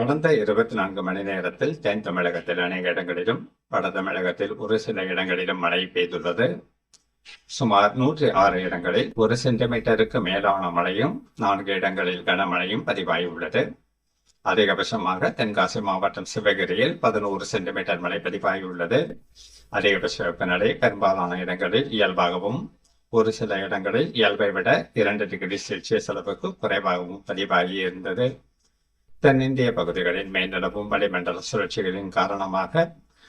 கடந்த இருபத்தி நான்கு மணி நேரத்தில் தென் தமிழகத்தில் அநேக இடங்களிலும் வட தமிழகத்தில் ஒரு சில இடங்களிலும் மழை பெய்துள்ளது. சுமார் நூற்றி ஆறு இடங்களில் ஒரு சென்டிமீட்டருக்கு மேலான மழையும் நான்கு இடங்களில் கனமழையும் பதிவாகியுள்ளது அதிகபட்சமாக தென்காசி மாவட்டம் சிவகிரியில் பதினோரு சென்டிமீட்டர் மழை பதிவாகியுள்ளது அதிகபட்ச வெப்பநிலை பெரும்பாலான இடங்களில் இயல்பாகவும் ஒரு சில இடங்களில் இயல்பை விட இரண்டு டிகிரி செல்சியஸ் அளவுக்கு குறைவாகவும் பதிவாகி இருந்தது. தென்னிந்திய பகுதிகளில் மேல்நிலவும் வளிமண்டல சுழற்சிகளின் காரணமாக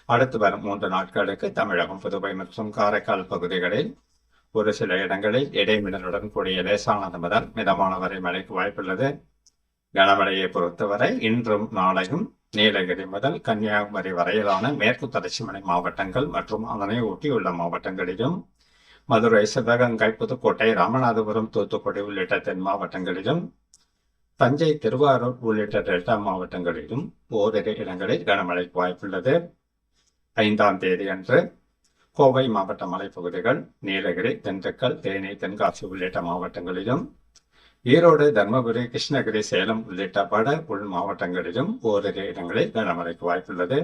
அடுத்து வரும் மூன்று நாட்களுக்கு தமிழகம் புதுவை மற்றும் காரைக்கால் பகுதிகளில் ஒரு சில இடங்களில் இடைமின்னலுடன் கூடிய லேசானது முதல் மிதமான வரை மழைக்கு வாய்ப்புள்ளது. கனமழையை பொறுத்தவரை இன்றும் நாளையும் நீலகிரி முதல் கன்னியாகுமரி வரையிலான மேற்கு தொடர்ச்சி மலை மாவட்டங்கள் மற்றும் அதனை ஒட்டியுள்ள மாவட்டங்களிலும் மதுரை சிவகங்கை புதுக்கோட்டை ராமநாதபுரம் தூத்துக்குடி உள்ளிட்ட தென் மாவட்டங்களிலும் தஞ்சை திருவாரூர் உள்ளிட்ட டெல்டா மாவட்டங்களிலும் ஓரிரு இடங்களில் கனமழைக்கு வாய்ப்புள்ளது. ஐந்தாம் தேதி அன்று கோவை மாவட்ட மலைப்பகுதிகள் நீலகிரி திண்டுக்கல் தேனி தென்காசி உள்ளிட்ட மாவட்டங்களிலும் ஈரோடு தர்மபுரி கிருஷ்ணகிரி சேலம் உள்ளிட்ட வட உள் மாவட்டங்களிலும் ஓரிரு இடங்களில் கனமழைக்கு வாய்ப்புள்ளது.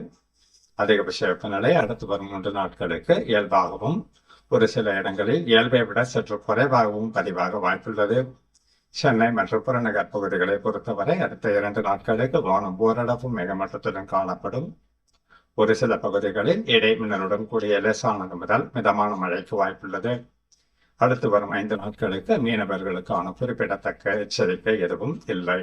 அதிகபட்ச வெப்பநிலை அடுத்து வரும் மூன்று நாட்களுக்கு இயல்பாகவும் ஒரு சில இடங்களில் இயல்பை விட சற்று குறைவாகவும் பதிவாக வாய்ப்புள்ளது. சென்னை மற்றும் புறநகர் பகுதிகளை பொறுத்தவரை அடுத்த இரண்டு நாட்களுக்கு வானம் ஓரளவு மேகமட்டத்துடன் காணப்படும். ஒரு சில பகுதிகளில் இடைமின்னலுடன் கூடிய லேசானது முதல் மிதமான மழைக்கு வாய்ப்புள்ளது. அடுத்து வரும் ஐந்து நாட்களுக்கு மீனவர்களுக்கான குறிப்பிடத்தக்க எச்சரிக்கை எதுவும் இல்லை.